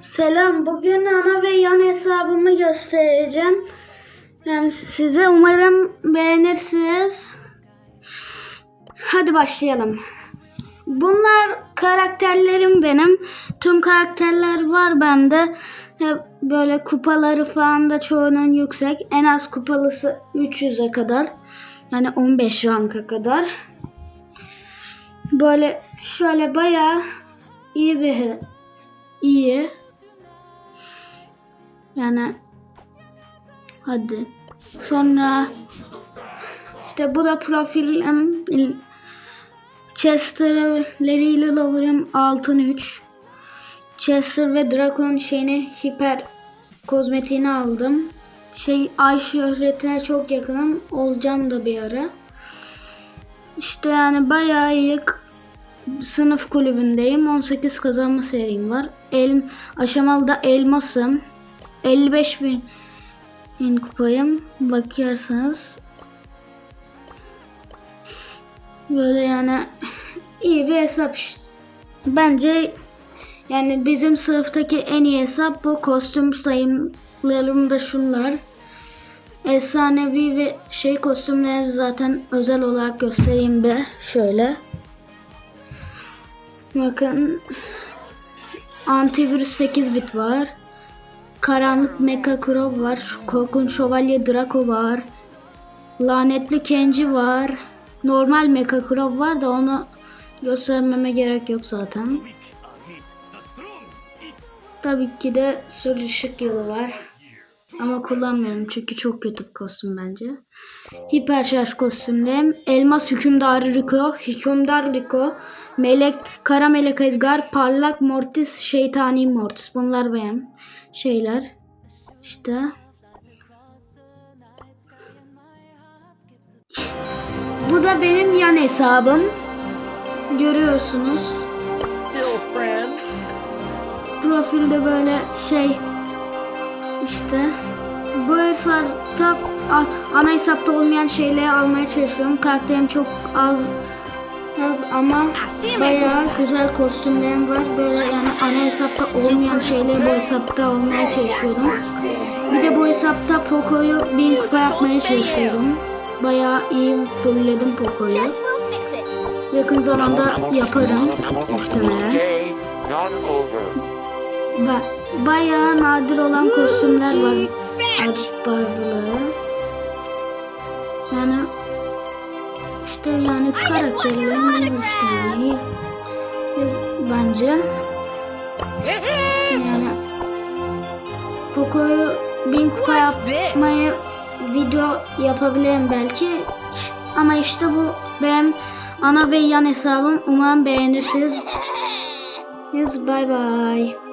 Selam. Bugün ana ve yan hesabımı göstereceğim. Yani size umarım beğenirsiniz. Hadi başlayalım. Bunlar karakterlerim benim. Tüm karakterler var bende. Böyle kupaları falan da çoğunun yüksek. En az kupalısı 300'e kadar. Yani 15 ranka kadar. Böyle şöyle bayağı iyi bir iyi. Yani hadi. Sonra işte bu da profilim Chester'leriyle Lover'ım altın 3. Chester ve Drakon şeyini hiper kozmetiğini aldım. Şey ay şöhretine çok yakınım. Olacağım da bir ara. İşte yani bayağı iyi sınıf kulübündeyim. 18 kazanma serim var. El, aşamalıda elmasım. 55 bin, bin kupayım. Bakarsanız böyle yani iyi bir hesap işte. Bence yani bizim sınıftaki en iyi hesap bu. Kostüm sayımlarım da şunlar. Efsanevi ve şey kostümleri zaten özel olarak göstereyim bir şöyle. Bakın antivirüs 8 bit var. Karanlık Mecha Crow var. Korkunç Şövalye Draco var. Lanetli Kenji var. Normal Mecha Crow var da onu göstermeme gerek yok zaten. Tabii ki de Sür Işık Yılı var. Ama kullanmıyorum çünkü çok kötü bir kostüm bence. Hiper şarj kostümdeyim. Elmas hükümdarı Rico, hükümdar Rico, melek, kara melek Edgar, parlak Mortis, şeytani Mortis. Bunlar benim şeyler. İşte. Bu da benim yan hesabım. Görüyorsunuz. Profilde böyle şey işte bu hesapta ana hesapta olmayan şeyleri almaya çalışıyorum. Karakterim çok az az ama bayağı güzel kostümlerim var. Böyle yani ana hesapta olmayan şeyleri bu hesapta olmaya çalışıyorum. Bir de bu hesapta Poco'yu 1000 kupa yapmaya çalışıyorum. Bayağı iyi fullledim Poco'yu. Yakın zamanda yaparım muhtemelen. Ba bayağı nadir olan kostümler var az- bazıları. Yani işte yani karakterlerin göstermeyi bence. Yani Poco'yu bin kupa yapmayı video yapabilirim belki. İşte- ama işte bu benim ana ve yan hesabım. Umarım beğenirsiniz. Yes, bye bye.